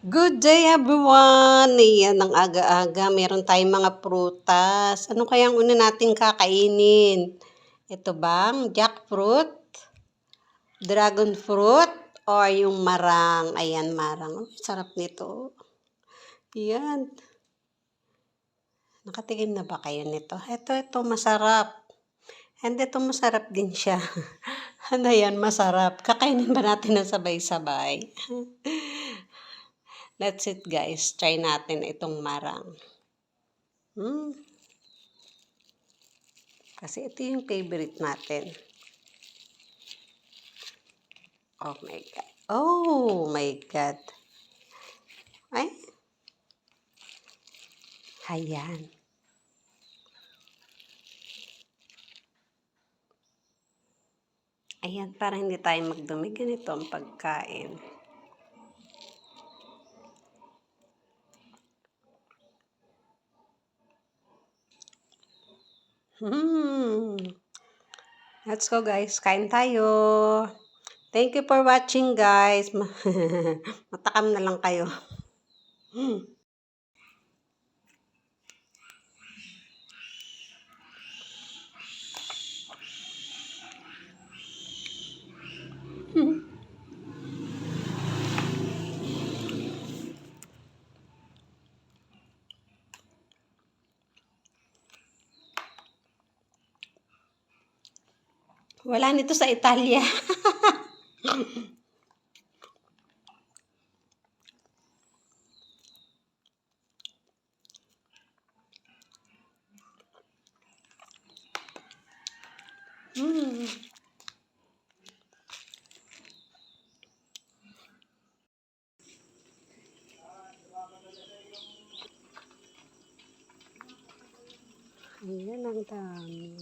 Good day everyone! Yan ang aga-aga. Meron tayong mga prutas. Ano kayang una nating kakainin? Ito bang jackfruit? Dragon fruit? Or yung marang? Ayan, marang. Oh, sarap nito. Yan. Nakatikim na ba kayo nito? Ito, ito, masarap. And ito, masarap din siya. ano yan, masarap. Kakainin ba natin na sabay-sabay? That's it guys. Try natin itong marang. Hmm. Kasi ito yung favorite natin. Oh my God. Oh my God. Ay. Ayan. Ayan, para hindi tayo magdumi. Ganito ang pagkain. Hmm. Let's go guys. Kain tayo. Thank you for watching guys. Matakam na lang kayo. Hmm. Wala nito sa Italia. mm. Ayan ang dami.